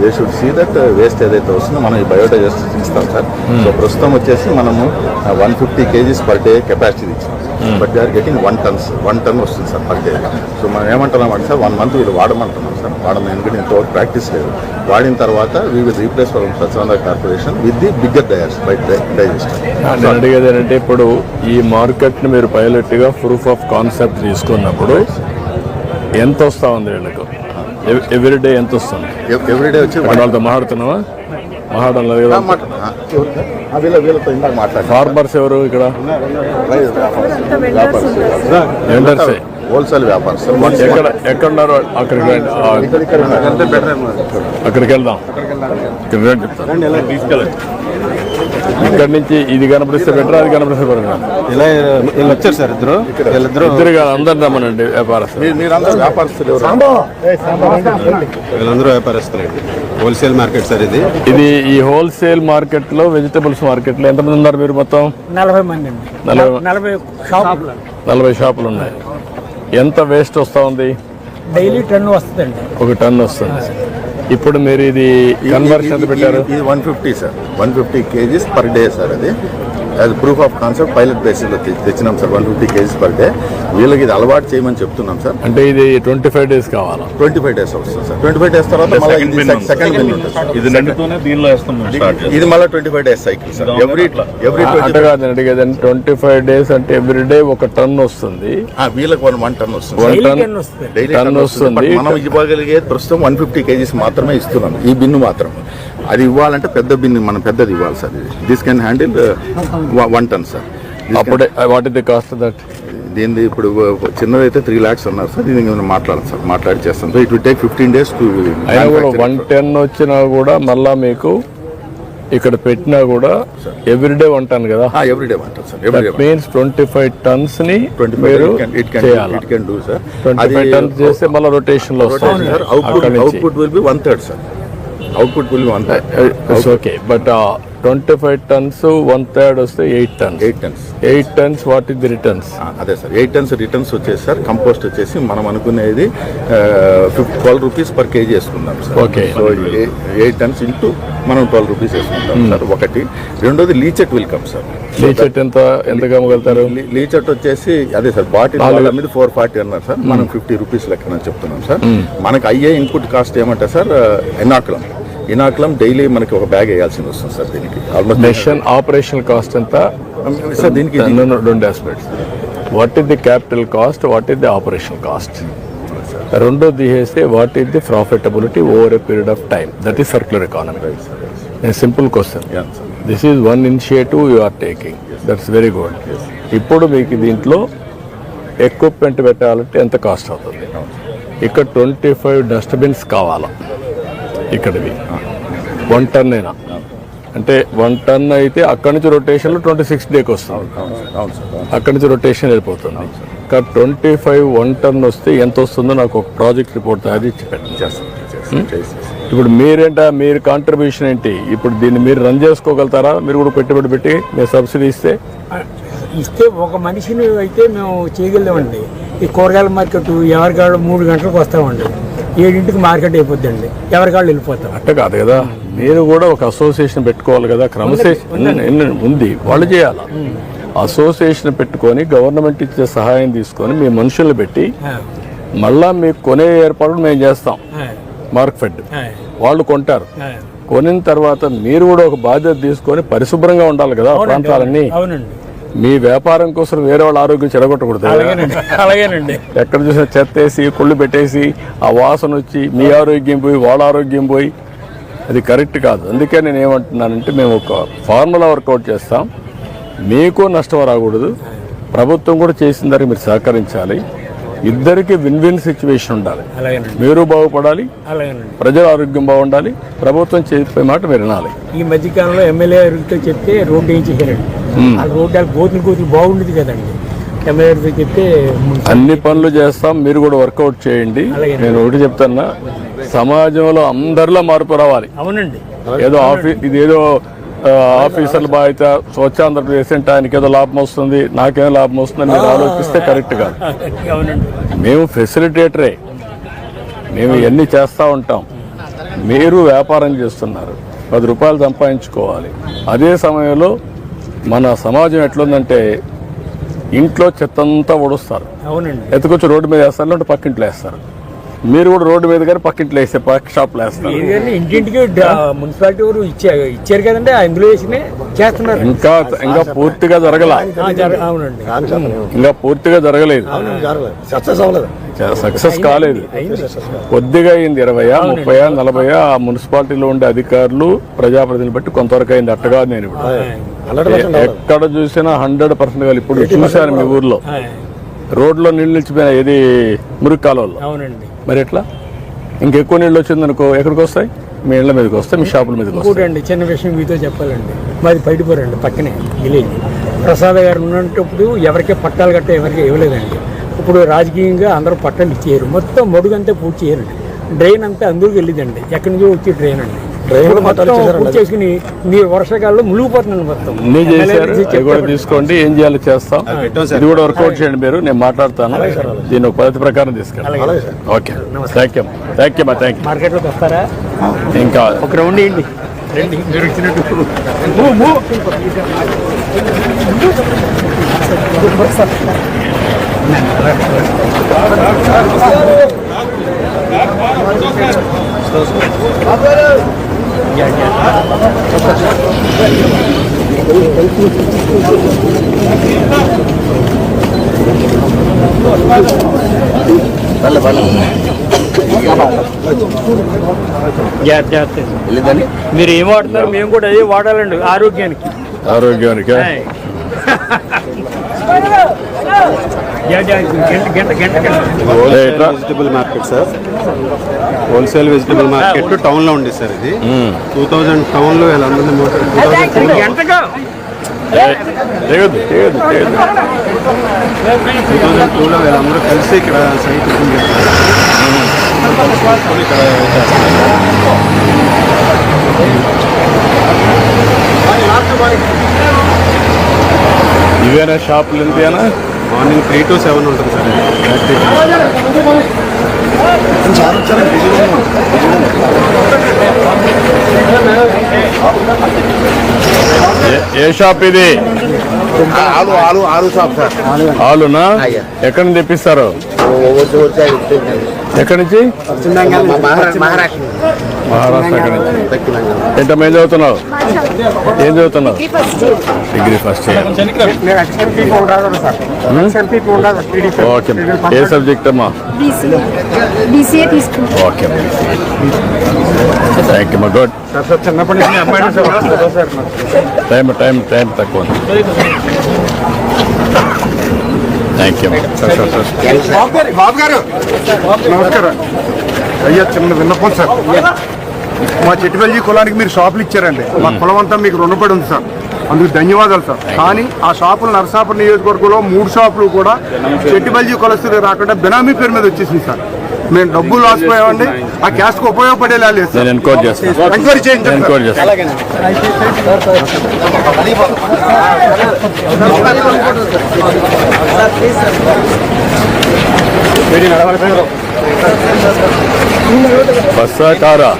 They should see that waste ఏదైతే వస్తుందో మనం ఈ బయోడైజెస్ట్ ఇస్తాం సార్. సో ప్రస్తుతం వచ్చేసి మనము one fifty kgs per day capacity ఇచ్చాం. But they are getting one tons one ton వస్తుంది సార్ పర్ డే సో మనం ఏమంటున్నాం అంటే సార్ వన్ మంత్ వీళ్ళు వాడమంటున్నాం సార్. వాడడం ఎందుకంటే ఇంతవరకు ప్రాక్టీస్ లేదు. వాడిన తర్వాత వీ విల్ రీప్లేస్ ఫర్ స్వచ్ఛంద corporation with the bigger dyers by digester నేను అడిగేది ఏంటంటే ఇప్పుడు ఈ మార్కెట్ని మీరు పైలట్గా ప్రూఫ్ ఆఫ్ కాన్సెప్ట్ తీసుకున్నప్పుడు ఎంత వస్తా ఉంది వీళ్ళకు? ఎవ్రీ డే ఎంత వస్తుంది? ఎవ్రీడే వచ్చి వాళ్ళతో మాట్లాడుతున్నావా? వీళ్ళ వీళ్ళతో ఇందాక మాట్లాడారు ఫార్మర్స్ ఎవరు ఇక్కడ? వెండర్స్ హోల్సేల్ వ్యాపారస్తులు ఎక్కడ ఎక్కడ ఉన్నారు అక్కడికి అక్కడికి వెళ్దాం. ఇక్కడ రండి చెప్తాను. తీసుకెళ్ళండి. ఇక్కడ నుంచి ఇది కనపడిస్తే బెటర్ అది కనపడిస్తే బెటర్ ఇలా వీళ్ళు వచ్చారు సార్ ఇద్దరు. వీళ్ళిద్దరు ఇద్దరు కాదు అందరు రమ్మనండి వ్యాపారస్తులు. మీరందరూ వ్యాపారస్తులు వీళ్ళందరూ వ్యాపారస్తులండి హోల్సేల్ మార్కెట్ సార్ ఇది. ఇది ఈ హోల్సేల్ మార్కెట్లో వెజిటబుల్స్ మార్కెట్లో ఎంతమంది ఉన్నారు మీరు మొత్తం? నలభై మంది నలభై నలభై షాపులు. నలభై షాపులు ఉన్నాయి. ఎంత వేస్ట్ వస్తా ఉంది? డైలీ టన్ను వస్తుందండి. ఒక టన్ వస్తుంది. ఇప్పుడు మీరు ఇది కన్వర్షన్ పెట్టారు? ఇది one fifty sir one fifty kgs per day sir అది. అది ప్రూఫ్ ఆఫ్ కాన్సెప్ట్ పైలట్ బేసిస్లో తెచ్చినాం sir. One fifty kgs per day వీళ్ళకి ఇది అలవాటు చేయమని చెప్తున్నాం సార్. అంటే ఇది ట్వంటీ ఫైవ్ డేస్ కావాలా? ట్వంటీ ఫైవ్ డేస్ వస్తుంది సార్. ట్వంటీ ఫైవ్ డేస్ తర్వాత సెకండ్ ఉంటుంది సార్. ఇది నిండుతూనే దీనిలో వేస్తాం ఇది మళ్ళీ twenty five days cycle sir every every అడిగేది ట్వంటీ ఫైవ్ డేస్ అంటే ఎవ్రీ డే ఒక టన్ వస్తుంది. వీళ్ళకి వన్ వన్ టన్ వస్తుంది. వన్ టన్ డైలీ టన్ వస్తుంది. మనం ఇవ్వగలిగేది ప్రస్తుతం వన్ ఫిఫ్టీ కేజీస్ మాత్రమే ఇస్తున్నాం. ఈ బిన్ను మాత్రం. అది ఇవ్వాలంటే పెద్ద బిన్ను మనం పెద్దది ఇవ్వాలి సార్ ఇది. This can handle one ton sir అప్పుడే what is the cost that దీనిది ఇప్పుడు చిన్నదైతే త్రీ ల్యాక్స్ అన్నారు సార్. మనం మాట్లాడాలి సార్. మాట్లాడి చేస్తాం so it will take fifteen days to one ten వచ్చినా కూడా మళ్ళా మీకు ఇక్కడ పెట్టినా కూడా ఎవ్రీడే వన్ టన్ కదా? ఎవ్రీడే అంటారు sir every day means twenty five టన్స్ని twenty మీరు ఇట్ కెన్ చేయాలి? It can do sir twenty five tons చేస్తే మళ్ళీ రొటేషన్లో వస్తుంది output will be one third sir output will one okay but twenty five tons one third వస్తే eight tons eight tons eight tons what is the returns అదే sir. Eight tons returns వచ్చేసి sir compost వచ్చేసి మనం అనుకునేది twelve rupees per kg వేసుకుందాం sir. Okay. So eight tons into మనం twelve rupees వేసుకుంటాం sir ఒకటి. రెండోది leachate will come sir. Leachate ఎంత ఎంత కమ్మగలుగుతారు లీచెట్ వచ్చేసి అదే సార్ బాటిల్ వాళ్ళ మీద ఫోర్ ఫార్టీ అన్నారు సార్. మనం ఫిఫ్టీ రూపీస్ లెక్కన చెప్తున్నాం సార్. మనకు అయ్యే ఇన్పుట్ కాస్ట్ ఏమంటే సార్ ఎనాకులం ఇనాకులం డైలీ మనకి ఒక బ్యాగ్ వేయాల్సింది వస్తుంది సార్ దీనికి. ఆల్మోస్ట్ మెషిన్ ఆపరేషన్ కాస్ట్ ఎంత? సార్ దీనికి No, no, రెండు aspects what is the capital cost what is the operation cost రెండో తీసేస్తే what is the profitability over a period of time that is circular economy simple question. This is one initiative you are taking that's very good ఇప్పుడు మీకు దీంట్లో equipment పెట్టాలంటే ఎంత cost అవుతుంది? ఇక్కడ twenty five dustbins కావాలా? ఇక్కడవి. వన్ టన్ అయినా. అంటే వన్ టన్ అయితే అక్కడి నుంచి రొటేషన్లో ట్వంటీ సిక్స్ డేకి వస్తుంది. అవును సార్ అవును. అక్కడి నుంచి రొటేషన్ వెళ్ళిపోతుంది. ఇంకా ట్వంటీ ఫైవ్ వన్ టన్ వస్తే ఎంత వస్తుందో నాకు ఒక ప్రాజెక్ట్ రిపోర్ట్ తయారు ఇప్పుడు మీరేంటా మీరు కాంట్రిబ్యూషన్ ఏంటి? ఇప్పుడు దీన్ని మీరు రన్ చేసుకోగలుగుతారా? మీరు కూడా పెట్టుబడి పెట్టి మీరు సబ్సిడీ ఇస్తే? ఇస్తే ఒక మనిషిని అయితే మేము చేయగలమండి ఈ కూరగాయల మార్కెట్ ఎవరికాళ్ళు మూడు గంటలకు వస్తామండి. ఏడింటికి మార్కెట్ అయిపోద్దండి. ఎవరికాళ్ళు వెళ్ళిపోతాం. అట్ట కాదు కదా. మీరు కూడా ఒక అసోసియేషన్ పెట్టుకోవాలి కదా. క్రమశిక్షణ ఉంది. వాళ్ళు చేయాలి? అసోసియేషన్ పెట్టుకొని గవర్నమెంట్ ఇచ్చే సహాయం తీసుకొని మీ మనుషుల్ని పెట్టి మళ్ళా మీకు కొనే ఏర్పాట్లు మేము చేస్తాం. ఆ, మార్క్ ఫెడ్ ఆ, వాళ్ళు కొంటారు. కొనిన తర్వాత మీరు కూడా ఒక బాధ్యత తీసుకొని పరిశుభ్రంగా ఉండాలి కదా ప్రాంతాలన్నీ. అవునండి. మీ వ్యాపారం కోసం వేరే వాళ్ళ ఆరోగ్యం చెడగొట్టకూడదు. అలాగేనండి. ఎక్కడ చూసినా చెత్త వేసి కుళ్ళు పెట్టేసి ఆ వాసన వచ్చి మీ ఆరోగ్యం పోయి వాళ్ళ ఆరోగ్యం పోయి అది కరెక్ట్ కాదు. అందుకే నేను ఏమంటున్నానంటే మేము ఒక ఫార్ములా వర్కౌట్ చేస్తాం. మీకు నష్టం రాకూడదు. ప్రభుత్వం కూడా చేసిన దానికి మీరు సహకరించాలి. ఇద్దరికి విన్ విన్ సిచ్యువేషన్ ఉండాలి. మీరు బాగుపడాలి. ప్రజల ఆరోగ్యం బాగుండాలి. ప్రభుత్వం చెప్పే మాట మీరు వినాలి. ఈ మధ్యకాలంలో ఎమ్మెల్యే చెప్తే రోడ్డు ఏం ఆ రోడ్డు గోతులు గోతులు బాగుండేది కదండి. గారితో చెప్తే అన్ని పనులు చేస్తాం మీరు కూడా వర్కౌట్ చేయండి. నేను ఒకటి చెప్తున్నా సమాజంలో అందరిలో మార్పు రావాలి. అవునండి. ఏదో ఆఫీస్ ఇదేదో ఆఫీసర్ల బాధ్యత స్వచ్ఛ ఆంధ్రప్రదేశ్ అంటే ఆయనకి ఏదో లాభం వస్తుంది నాకేం లాభం వస్తుందని మీరు ఆలోచిస్తే కరెక్ట్ కాదు. మేము ఫెసిలిటేటరే. మేము ఇవన్నీ చేస్తూ ఉంటాం. మీరు వ్యాపారం చేస్తున్నారు. పది రూపాయలు సంపాదించుకోవాలి. అదే సమయంలో మన సమాజం ఎట్లుందంటే ఇంట్లో చెత్తంతా అవునండి. ఎత్తుకొచ్చి రోడ్డు మీద వేస్తారు లేదంటే పక్కింట్లో వేస్తారు. మీరు కూడా రోడ్డు మీద కానీ పక్కింట్లో వేస్తే పక్క షాప్లో వేస్తారు. ఇంటింటికి మున్సిపాలిటీ వారు ఇచ్చారు ఇచ్చారు కదండి అందులో వేసిన చేస్తున్నారు. ఇంకా ఇంకా పూర్తిగా జరగల. ఇంకా పూర్తిగా జరగలేదు. సక్సెస్ కాలేదు. కొద్దిగా అయింది ఇరవై ముప్పై నలభై ఆ మున్సిపాలిటీలో ఉండే అధికారులు ప్రజాప్రతినిధులు బట్టి కొంతవరకు అయింది. అట్టగా నేను ఇప్పుడు. ఎక్కడ చూసినా హండ్రెడ్ పర్సెంట్ కాదు ఇప్పుడు చూశాను మీ ఊర్లో. రోడ్లో నీళ్ళు నిలిచిపోయినా ఏది? మురికి కాలువలో అవునండి. మరి ఎట్లా? ఇంకెక్కువ నీళ్ళు వచ్చిందనుకో ఎక్కడికి వస్తాయి? మీ ఇళ్ళ మీదకి వస్తాయి మీ షాపుల మీదకి వస్తాయి. అండి చిన్న విషయం మీతో చెప్పాలండి. మాది బయటపోరండి పక్కనే విలేజ్. ప్రసాద్ గారు ఉన్నప్పుడు ఎవరికే పట్టాలు గట్ట ఎవరికి ఇవ్వలేదండి. ఇప్పుడు రాజకీయంగా అందరూ పట్టాలు ఇచ్చేయరు. మొత్తం మడుగంతా పూర్తి చేయరండి డ్రైన్ అంతా అందరికి వెళ్ళిందండి. ఎక్కడి నుంచో వచ్చి డ్రైన్ అండి. చేసుకుని మీ వర్షాకాలంలో మొత్తం. చేశారు కూడా చెప్పారు. తీసుకోండి ఏం చేయాలో చేస్తాం. ఇది కూడా వర్కౌట్ చేయండి మీరు నేను మాట్లాడతాను. ఒక పద్ధతి ప్రకారం తీసుకెళ్ళి okay. Thank you thank you మా థ్యాంక్ యూ మార్కెట్లోకి వస్తారా? ఇంకా ఒక రౌండ్ వేయండి. రండి మీరు వచ్చినట్టు. మీరు ఏం వాడుతున్నారు? మేము కూడా అదే వాడాలండి ఆరోగ్యానికి. ఆరోగ్యానికి? Vegetable market sir wholesale vegetable market టౌన్లో ఉంది సార్ ఇది. టూ థౌజండ్ టౌన్లో వీళ్ళందరినీ మోటార్ టూ థౌజండ్ టూ లో గంటగా చేయొద్దు చేయొద్దు చేయొద్దు టూ థౌజండ్ టూ లో వీళ్ళందరూ కలిసి ఇక్కడ సైట్ ఇక్కడ చేస్తారు. ఇవేనా షాపులు ఇంతేనా మార్నింగ్ త్రీ టు సెవెన్ ఉంటుంది సార్ ఏ- షాప్ ఇది ఆలు ఆలు ఆలు షాప్ సార్ ఆలునా ఎక్కడి తెప్పిస్తారు ఎక్కడి నుంచి? మహారాష్ట్ర ఎక్కడి నుంచి? ఏంటమ్మా ఏం చదువుతున్నావు ఏం చదువుతున్నావు డిగ్రీ ఫస్ట్ ఇయర్. ఓకే. ఏ సబ్జెక్ట్ అమ్మా? ఓకే థ్యాంక్ యూ మా గుడ్ టైం టైం టైం తక్కువ. థ్యాంక్ యూ బాబు గారు నమస్కారం. అయ్యా చిన్న విన్నపం సార్. మా చెట్టుపల్లి కులానికి మీరు షాపులు ఇచ్చారండి. మా కులం అంతా మీకు రుణపడి ఉంది సార్. అందుకు ధన్యవాదాలు సార్. కానీ ఆ షాపులు నరసాపురం నియోజకవర్గంలో మూడు షాపులు కూడా చెట్టుపల్లి కులస్తులు రాకుండా బినామీ పేరు మీద వచ్చేసింది సార్. మేము డబ్బులు లాసిపోయామండి ఆ క్యాస్ట్కి ఉపయోగపడేలా లేదు సార్ నేను ఎన్క్వైరీ చేస్తాను ఎంక్వైరీ చేయండి నేను సార్. ఎన్క్వైరీ చేస్తాను బస్సా కారా